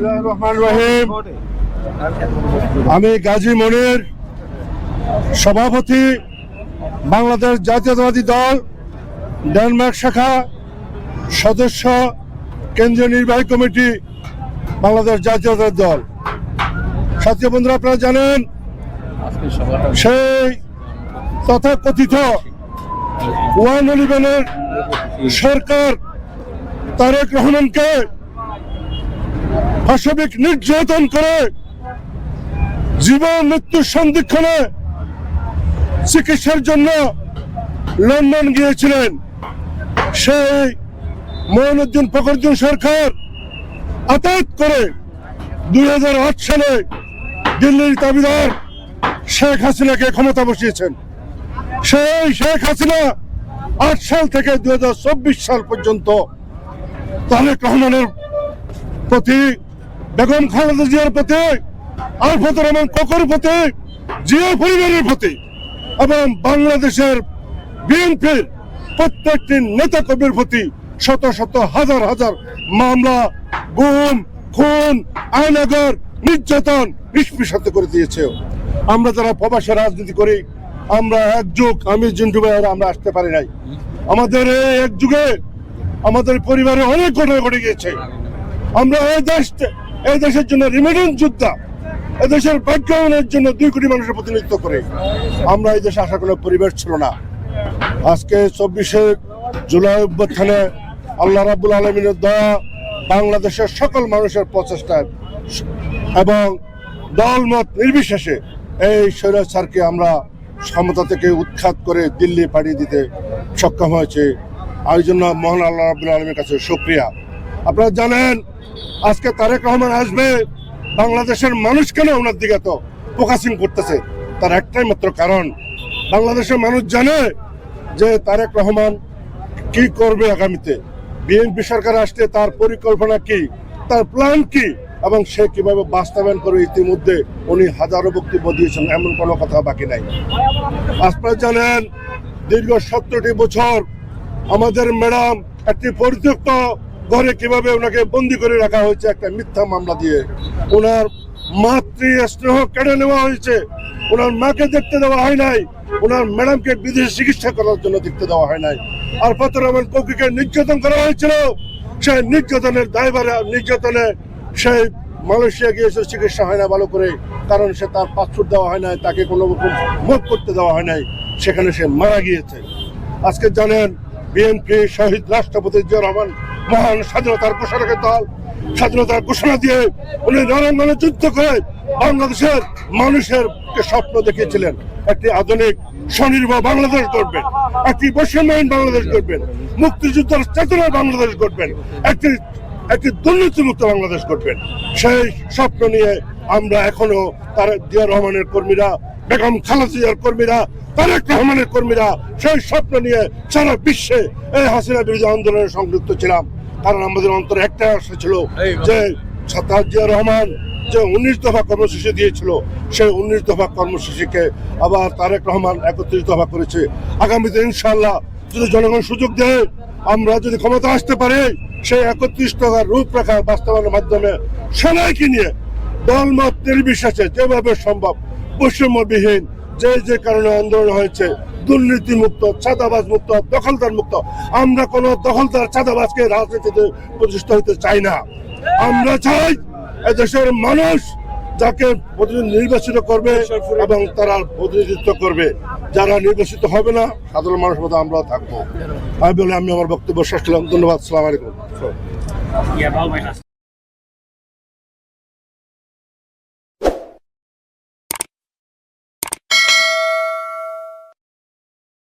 রহমানির রহিম। আমি গাজী মনির, সভাপতি বাংলাদেশ জাতীয়তাবাদী দল, ডেনমার্ক শাখা সদস্য, কেন্দ্রীয় নির্বাহী কমিটি, বাংলাদেশ জাতীয়তাবাদী দল। সাথী বন্ধুরা, আপনারা জানেন, সেই তথাকথিত ওয়ান ইলেভেনের সরকার তারেক রহমানকে পাশবিক নির্যাতন করে জীবন মৃত্যুর সন্ধিক্ষণে চিকিৎসার জন্য লন্ডন গিয়েছিলেন। সেই মঈনুদ্দিন ফখরুদ্দিন সরকার আতাত করে দুই হাজার আট সালে দিল্লির দাবিদার শেখ হাসিনাকে ক্ষমতা বসিয়েছেন। সেই শেখ হাসিনা আট সাল থেকে দুই হাজার চব্বিশ সাল পর্যন্ত তারেক রহমানের প্রতি বেগম খালেদা জিয়ার প্রতি আলফত রহমান ককর প্রতি জিয়া পরিবারের প্রতি এবং বাংলাদেশের বিএনপির প্রত্যেকটি নেতা কর্মীর প্রতি শত শত হাজার হাজার মামলা, গুম, খুন আয়নাগর নির্যাতন নিষ্পৃষাত করে দিয়েছে। আমরা যারা প্রবাসে রাজনীতি করি, আমরা একযুগ, আমি জিন্টু ভাইয়েরা আমরা আসতে পারি নাই। আমাদের এই এক যুগে আমাদের পরিবারে অনেক ঘটনা ঘটে গিয়েছে। আমরা এই দেশ এই দেশের জন্য রিমিডেন্স যোদ্ধা, এই দেশের ব্যাকগ্রাউন্ডের জন্য দুই কোটি মানুষের প্রতিনিধিত্ব করে। আমরা এই দেশে আসার কোনো পরিবেশ ছিল না। আজকে চব্বিশে জুলাই অভ্যুত্থানে আল্লাহ রাবুল আলমিনের দয়া বাংলাদেশের সকল মানুষের প্রচেষ্টায় এবং দলমত নির্বিশেষে এই স্বৈরাচারকে আমরা ক্ষমতা থেকে উৎখাত করে দিল্লি পাঠিয়ে দিতে সক্ষম হয়েছে। এই জন্য মহান আল্লাহ রাবুল আলমীর কাছে সুক্রিয়া আপনারা জানেন আজকে তারেক রহমান আসবে, বাংলাদেশের মানুষ কেন ওনার দিকে তো ফোকাসিং করতেছে? তার একটাই মাত্র কারণ, বাংলাদেশের মানুষ জানে যে তারেক রহমান কি করবে আগামীতে। বিএনপি সরকার আসলে তার পরিকল্পনা কি, তার প্ল্যান কি, এবং সে কীভাবে বাস্তবায়ন করবে ইতিমধ্যে উনি হাজারো বক্তব্য দিয়েছেন, এমন কোনো কথা বাকি নাই। আপনারা জানেন, দীর্ঘ সত্তরটি বছর আমাদের ম্যাডাম একটি পরিত্যক্ত ঘরে কীভাবে ওনাকে বন্দি করে রাখা হয়েছে একটা মিথ্যা মামলা দিয়ে? ওনার মাতৃ স্নেহ কেড়ে নেওয়া হয়েছে। ওনার মাকে দেখতে দেওয়া হয় নাই। ওনার ম্যাডামকে বিদেশে চিকিৎসা করার জন্য দেখতে দেওয়া হয় নাই। আর ফতর রহমান কৌকিকে নির্যাতন করা হয়েছিল। সেই নির্যাতনের দায়ভারে, নির্যাতনে সেই মালয়েশিয়া গিয়েছে, চিকিৎসা হয় না ভালো করে। কারণ সে তার পাসপোর্ট দেওয়া হয় নাই, তাকে কোনো রকম মুখ করতে দেওয়া হয় নাই। সেখানে সে মারা গিয়েছে। আজকে জানেন, বিএনপি শহীদ রাষ্ট্রপতি জিয়া রহমান মহান স্বাধীনতার প্রসারকের দল, স্বাধীনতার ঘোষণা দিয়ে উনি রণাঙ্গনে যুদ্ধ করে বাংলাদেশের মানুষের স্বপ্ন দেখিয়েছিলেন। একটি আধুনিক, স্বনির্ভর বাংলাদেশ গড়বেন, একটি বৈষম্যহীন বাংলাদেশ গড়বেন, মুক্তিযুদ্ধের চেতনার বাংলাদেশ গড়বেন, একটি একটি দুর্নীতিমুক্ত বাংলাদেশ করবেন সেই স্বপ্ন নিয়ে আমরা এখনও তার জিয়া রহমানের কর্মীরা বেগম খালেদা জিয়ার কর্মীরা তারেক রহমানের কর্মীরা সেই স্বপ্ন নিয়ে সারা বিশ্বে এই হাসিনা বিরোধী আন্দোলনে সংযুক্ত ছিলাম। কারণ আমাদের অন্তরে একটা আশা ছিল যে জিয়া রহমান যে উনিশ দফা কর্মসূচি দিয়েছিল সেই উনিশ দফা কর্মসূচিকে আবার তারেক রহমান একত্রিশ দফা করেছে। আগামীতে ইনশাল্লাহ যদি জনগণ সুযোগ দেয় আমরা যদি ক্ষমতা আসতে পারি সেই একত্রিশ টাকার রূপরেখা বাস্তবায়নের মাধ্যমে সবাইকে নিয়ে দলমত নির্বিশেষে যেভাবে সম্ভব বৈষম্যবিহীন, যে যে কারণে আন্দোলন হয়েছে দুর্নীতি মুক্ত চাঁদাবাজ মুক্ত দখলদার মুক্ত আমরা কোন দখলদার, চাঁদাবাজকে রাজনীতিতে প্রতিষ্ঠা হতে চাই না। আমরা চাই এদেশের মানুষ যাকে নির্বাচিত করবে এবং তারা প্রতিনিধিত্ব করবে। যারা নির্বাচিত হবে না, সাধারণ মানুষ মতো আমরাও থাকব। আমি বলে, আমি আমার বক্তব্য শেষ করলাম। ধন্যবাদ সালাম আলাইকুম.